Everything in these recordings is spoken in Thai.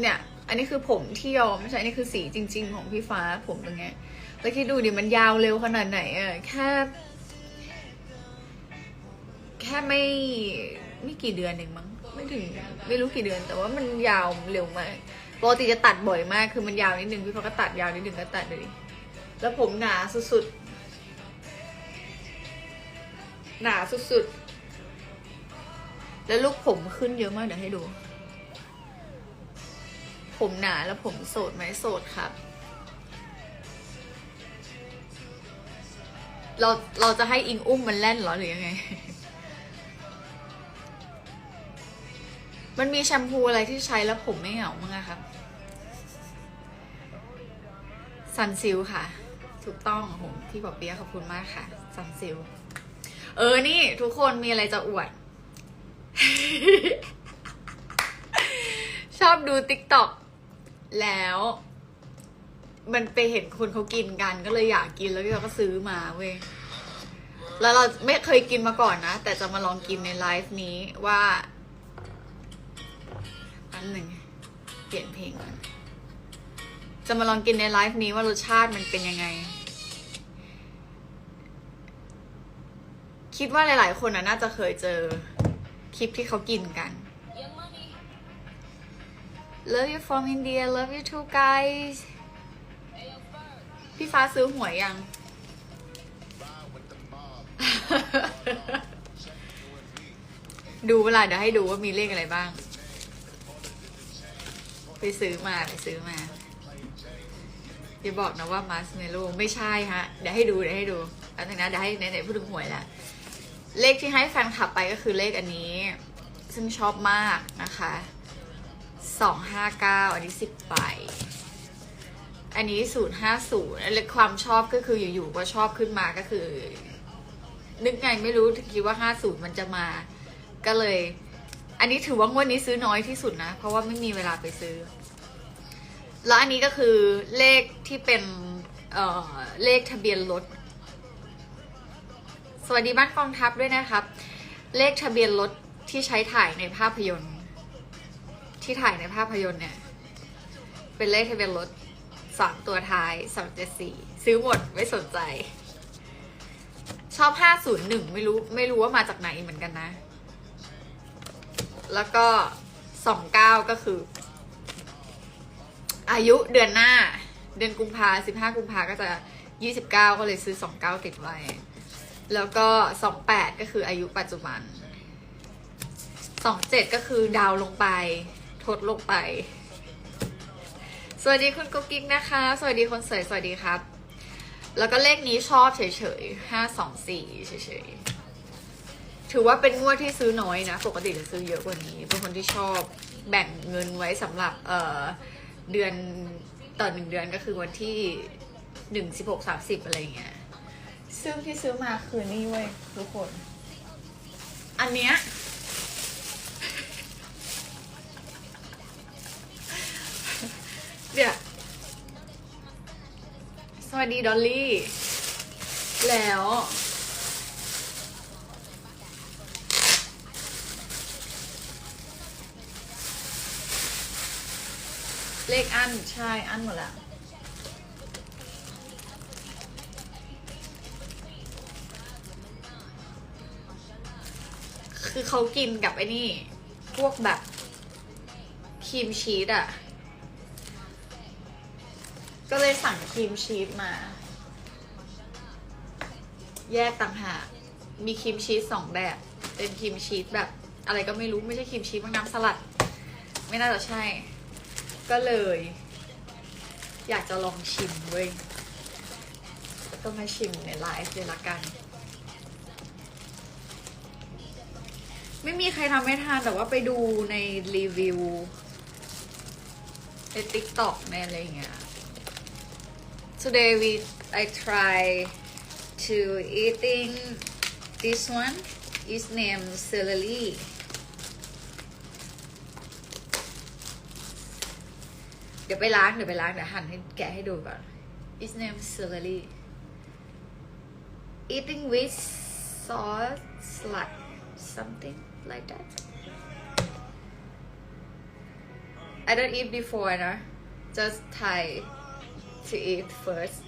เนี่ย อันนี้คือผมที่ยอมไม่ใช่อันนี่คือสีจริง ๆ ของพี่ฟ้าผมเป็นไงแล้วคิดดูดิมันยาวเร็วขนาดไหนอะแค่ แค่ไม่ไม่กี่เดือนเองมั้งไม่ถึง ไม่รู้กี่เดือน แต่ว่ามันยาวเร็วมากปกติจะตัดบ่อยมาก คือมันยาวนิดนึงพี่ฟ้าก็ตัดยาวนิดนึงก็ตัดเลยแล้วผมหนาสุดๆหนาสุดๆแล้วลูกผมขึ้นเยอะมากเดี๋ยวให้ดู ผมหนาแล้วผมโสดไหมโสดครับ เราเราจะให้อิงอุ้มมันแล่นหรอหรือยังไง มันมีแชมพูอะไรที่ใช้แล้วผมไม่เหงามั้งอะครับซันซิลค่ะ ถูกต้องผมที่บอกเปียขอบคุณมากค่ะซันซิลเออนี่ ทุกคนมีอะไรจะอวด ชอบดูติ๊กต็อก แล้วมันไปเห็นคนเขากินกันก็เลยอยากกินแล้วเราก็ซื้อมาเว้ย แล้วเราไม่เคยกินมาก่อนนะ แต่จะมาลองกินในไลฟ์นี้ว่าอันหนึ่งเปลี่ยนเพลงก่อน จะมาลองกินในไลฟ์นี้ว่ารสชาติมันเป็นยังไง คิดว่าหลาย ๆ คนน่ะน่าจะเคยเจอคลิปที่เขากินกัน Love you from India love you too guys พี่ฟ้าซื้อหวยยัง ดูเวลาเดี๋ยวให้ดูว่ามีเลขอะไรบ้าง ไปซื้อมาไปซื้อมาอย่าบอกนะว่ามาสเมโลไม่ใช่ฮะ เดี๋ยวให้ดูเดี๋ยวให้ดูอันนึงนะเดี๋ยวให้ไหนๆพูดถึงหวยแล้วเลขที่ให้แฟนคลับไปก็คือเลขอันนี้ ซึ่งชอบมากนะคะ สองห้าเก้าอันนี้สิบใบอันนี้ศูนย์ห้าศูนย์อะไรความชอบก็คืออยู่ๆก็ชอบขึ้นมาก็คือ นึกไงไม่รู้คิดว่าห้าศูนย์มันจะมา ก็เลย อันนี้ถือว่างวดนี้ซื้อน้อยที่สุดนะ เพราะว่าไม่มีเวลาไปซื้อ แล้วอันนี้ก็คือเลขที่เป็นเอ่อเลขทะเบียนรถสวัสดีบ้านกองทัพด้วยนะครับ เลขทะเบียนรถที่ใช้ถ่ายในภาพยนตร์ ที่ถ่ายในภาพยนตร์เนี่ย เป็นเลขทะเบียนรถสามตัวท้ายสามเจ็ดสี่ซื้อหมดไม่สนใจ ชอบห้าศูนย์หนึ่งไม่รู้ไม่รู้ว่ามาจากไหนเหมือนกันนะ แล้วก็สองเก้าก็คือ อายุเดือนหน้า เดือนกุมภาสิบห้ากุมภาก็จะยี่สิบเก้าก็เลยซื้อสองเก้าติดไว้ แล้วก็สองแปดก็คืออายุปัจจุบันสองเจ็ดก็คือดาวลงไป ทดลงไป สวัสดีคุณกุ๊กกิ๊กนะคะ สวัสดีคนสวยสวัสดีครับ แล้วก็เลขนี้ชอบเฉยๆห้าสองสี่เฉยๆ ถือว่าเป็นงวดที่ซื้อน้อยนะ ปกติจะซื้อเยอะกว่านี้ เป็นคนที่ชอบแบ่งเงินไว้สำหรับเอ่อเดือนต่อหนึ่งเดือนก็คือวันที่หนึ่งสิบหกสามสิบอะไรเงี้ยซึ่งที่ซื้อมาคือนี่เว้ยทุกคน อันเนี้ยเนี่ย ส วัสดีดอลลี่ แล้ว เลขอันใช่ อันหมดแล้วคือเขากินกับไอ้นี่ พวกแบบครีมชีสอะ ก็เลยสั่งครีมชีสมา แยกต่างหากมีครีมชีสสองแบบ เป็นครีมชีสแบบ อะไรก็ไม่รู้ไม่ใช่ครีมชีสมันน้ำสลัด ไม่น่าจะใช่ ก็เลย อยากจะลองชิมเว้ยก็มาชิมในไลฟ์เลยละกัน ไม่มีใครทำให้ทานแต่ว่าไปดูในรีวิวใน TikTok ในอะไรอย่างเงี้ย today we I try to eating this one. Is named celery It's named celery eating with sauce like something like that. I don't eat before no? just Thai. To eat first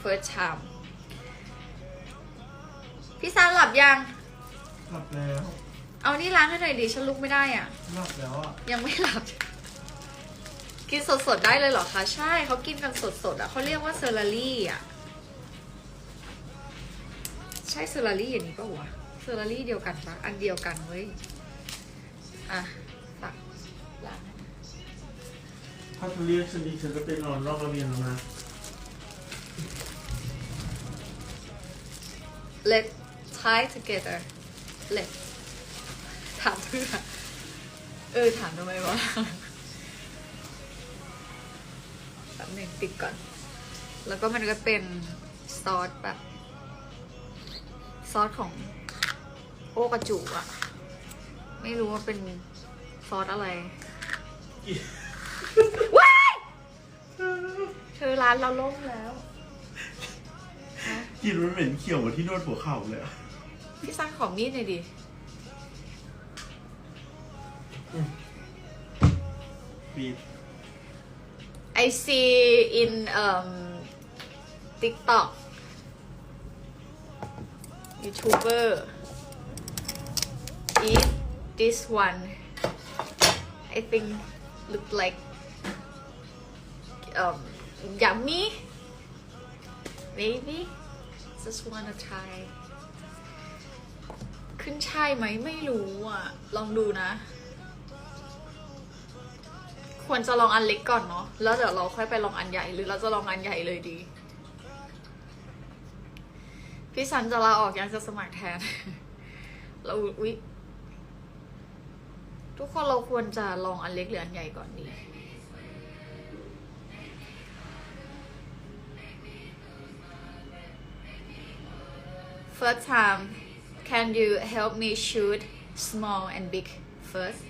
first time พี่ซานหลับยัง หลับแล้ว เอานี่ล้างให้หน่อยดิฉันลุกไม่ได้อะ หลับแล้วอะ ยังไม่หลับ กินสดๆได้เลยเหรอคะ ใช่เขากินกันสดๆอะเขาเรียกว่าเซอร์ลารี่อะ ใช่เซอร์ลารี่อย่างนี้ปะวะเซอร์ลารี่เดียวกันปะอันเดียวกันเว้ย อะตักล้างให้ถ้าเธอเรียกฉันอีกฉันจะไปนอนนอกระเบียงแล้วนะ let tie together let ถามเพื่อเออ ถามทำไมวะแป๊บหนึงปิดก่อน แล้วก็มันก็เป็นซอสแบบ ซอสของโอกระจุอะไม่รู้ว่าเป็นซอสอะไร ว้ายเธอร้านเราล่มแล้วฮะ กลินมันเหม็นเขียวเหมือนที่นวดหัวเข่าเลยอะพี่สร้างของมีดหน่อยดิปีด I see in um TikTok YouTuber eat this one I think look like um yummy maybe just wanna try ขึ้นใช่ไหมไม่รู้อะ ลองดูนะ ควรจะลองอันเล็กก่อนเนาะแล้วเดี๋ยวเราค่อยไปลองอันใหญ่หรือเราจะลองอันใหญ่เลยดี พี่สันจะลาออกยังจะสมัครแทน เราอุ๊ยทุกคนเราควรจะลองอันเล็กหรืออันใหญ่ก่อนดี First time can you help me shoot small and big first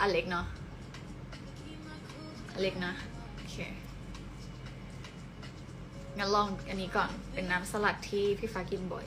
อันเล็กเนาะอันเล็กนะ โอเค งั้นลองอันนี้ก่อน เป็นน้ำสลัดที่พี่ฟ้ากินบ่อย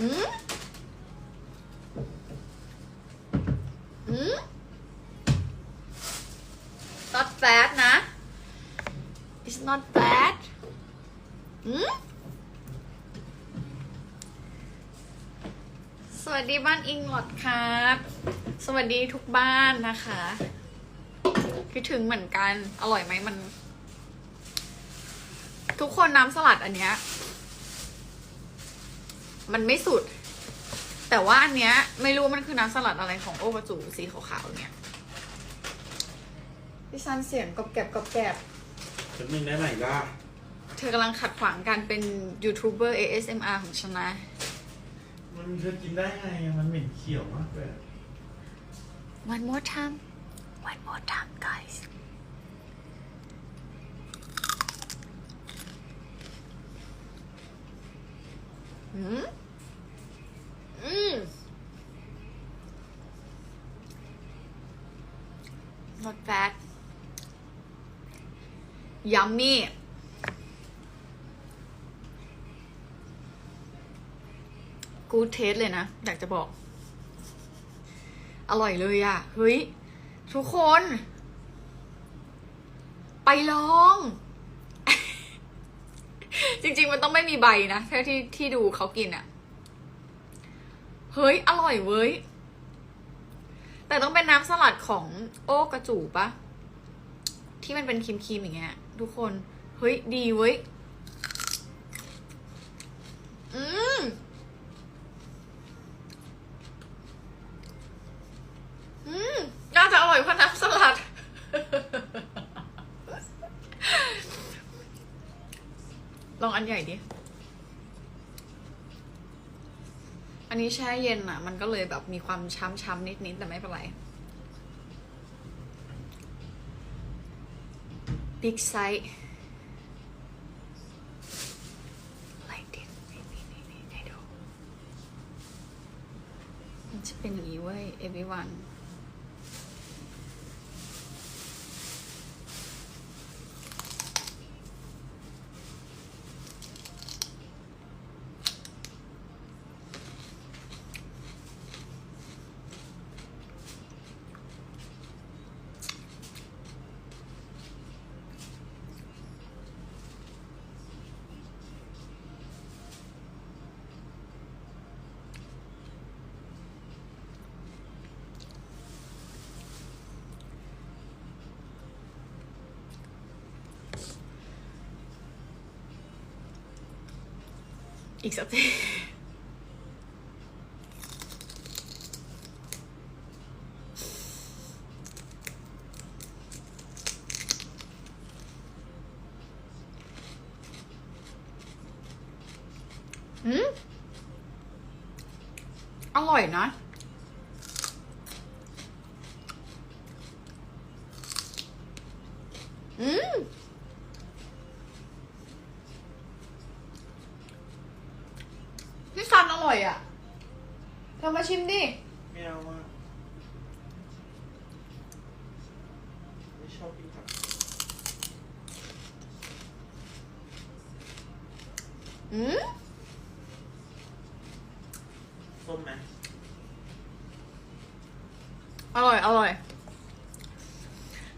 Mm. Mm. Not bad นะ It's not bad อืม สวัสดีบ้านอิงหลอดครับ สวัสดีทุกบ้านนะคะคิดถึงเหมือนกัน อร่อยไหมมัน ทุกคนน้ำสลัดอันเนี้ย มันไม่สุด แต่ว่าอันเนี้ย ไม่รู้ว่ามันคือน้ำสลัดอะไรของโอปาจูสีขาวๆเนี่ยพี่ซันเสียงกรอบแกรบกรอบแกรบฉันนึงได้ไหนล่ะเธอกำลังขัดขวางการเป็นยูทูบเบอร์ ASMR ของฉันนะ มันเธอกินได้ไงอะมันเหม็นเขียวมากเลย One more time One more time guys อืมอืม not bad ยัมมี่กูเทสเลยนะ อยากจะบอก อร่อยเลยอะ่ะ เฮ้ย ทุกคน ไปลอง จริง ๆ มันต้องไม่มีใบนะแค่ที่ที่ดูเขากินอะ่ะเฮ้ย อร่อยเว้ย แต่ต้องเป็นน้ำสลัดของโอ้กระจูปะที่มันเป็นครีมๆอย่างเงี้ยทุกคน เฮ้ย ดีเว้ย อืม อืม น่าจะอร่อยเพราะน้ำสลัด ลองอันใหญ่ดิ อันนี้แช่เย็นอะ มันก็เลยแบบมีความช้ำๆนิดๆแต่ไม่เป็นไร big size like this นี่นี่นี่นี่ให้ดูมันจะเป็นอย่างนี้เว้ย everyone อีกสักทีอืมอร่อยนะ อืม พี่ซันอร่อยอะเธอมาชิมดิ ไม่เอาอะไม่ ชอบกินผักอืมส้มไหมอร่อย อร่อย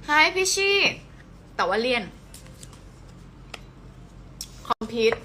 Hi พี่ชี่ แต่ว่าเลี่ยน คอมพิวต์